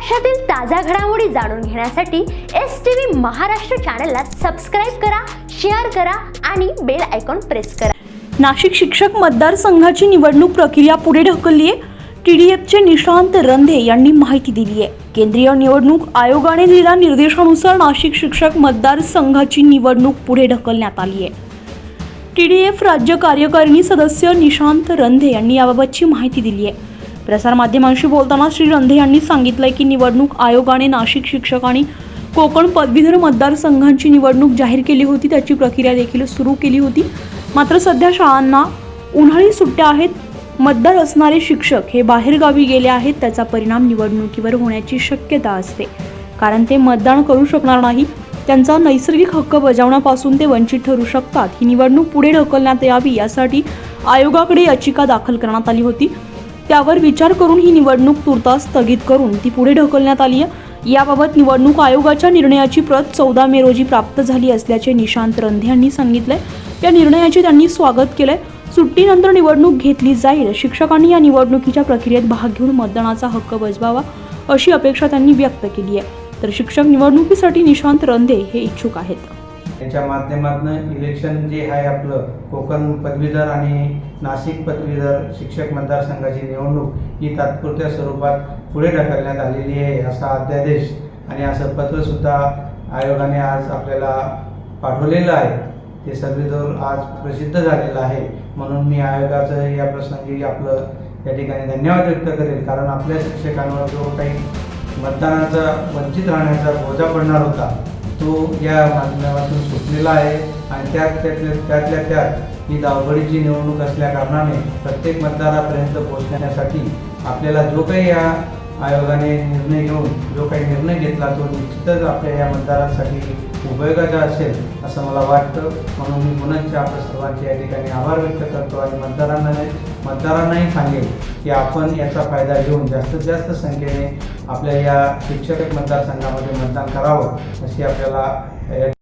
महाराष्ट्रातील ताज्या घडामोडी जाणून घेण्यासाठी एस टी व्ही महाराष्ट्र चॅनलला सबस्क्राईब करा शेअर करा आणि बेल आयकॉन प्रेस करा. नाशिक शिक्षक मतदारसंघाची निवडणूक प्रक्रिया पुढे ढकलली आहे टी डी एफचे निशांत रंधे यांनी माहिती दिली आहे केंद्रीय निवडणूक आयोगाने दिलेल्या निर्देशानुसार नाशिक शिक्षक मतदारसंघाची निवडणूक पुढे ढकलण्यात आली आहे टी डी एफ राज्य कार्यकारिणी सदस्य निशांत रंधे यांनी याबाबतची माहिती दिली आहे प्रसारमाध्यमांशी बोलताना श्री रंधे यांनी सांगितलंय की निवडणूक आयोगाने नाशिक शिक्षक आणि कोकण पदवीधर मतदारसंघांची निवडणूक जाहीर केली होती. त्याची प्रक्रिया देखील सुरू केली होती. मात्र सध्या शाळांना उन्हाळी सुट्ट्या आहेत. मतदार असणारे शिक्षक हे बाहेरगावी गेले आहेत. त्याचा परिणाम निवडणुकीवर होण्याची शक्यता असते. कारण ते मतदान करू शकणार नाही. त्यांचा नैसर्गिक हक्क बजावण्यापासून ते वंचित ठरू शकतात. ही निवडणूक पुढे ढकलण्यात यावी यासाठी आयोगाकडे याचिका दाखल करण्यात आली होती. त्यावर विचार करून ही निवडणूक तुर्तास स्थगित करून ती पुढे ढकलण्यात आली आहे. याबाबत निवडणूक आयोगाच्या निर्णयाची प्रत चौदा मे रोजी प्राप्त झाली असल्याचे निशांत रंधे यांनी सांगितलंय. या निर्णयाचे त्यांनी स्वागत केलंय. सुट्टीनंतर निवडणूक घेतली जाईल. शिक्षकांनी या निवडणुकीच्या प्रक्रियेत भाग घेऊन मतदानाचा हक्क बजवावा अशी अपेक्षा त्यांनी व्यक्त केली आहे. तर शिक्षक निवडणुकीसाठी निशांत रंधे हे इच्छुक आहेत. याच्या माध्यमातून इलेक्शन जे आहे आपलं कोकण पदवीधर आणि नाशिक पदवीधर शिक्षक मतदारसंघाची निवडणूक ही तात्पुरत्या स्वरूपात पुढे ढकलण्यात आलेली आहे असा अध्यादेश आणि असं पत्रसुद्धा आयोगाने आज आपल्याला पाठवलेलं आहे. ते सर्वेदोर आज प्रसिद्ध झालेलं आहे. म्हणून मी आयोगाचं या प्रसंगी आपलं या ठिकाणी धन्यवाद व्यक्त करेल. कारण आपल्या शिक्षकांवर जो काही मतदानाचा वंचित राहण्याचा बोजा पडणार होता तो या माध्यमातून सुटलेला आहे आणि त्यात त्यातल्या त्यातल्या त्यात ही धावपळीची निवडणूक असल्या कारणाने प्रत्येक मतदारापर्यंत पोहोचण्यासाठी आपल्याला जो काही या आयोगाने निर्णय घेऊन जो काही निर्णय घेतला तो निश्चितच आपल्या या मतदारांसाठी उपयोगाचा असेल असं मला वाटतं. म्हणून मी पुनश्च आपल्या सर्वांचे या ठिकाणी आभार व्यक्त करतो आणि मतदारांना मतदारांनाही सांगेल की आपण याचा फायदा घेऊन जास्तीत जास्त संख्येने आपल्या या शिक्षक मतदारसंघामध्ये मतदान करावं अशी आपल्याला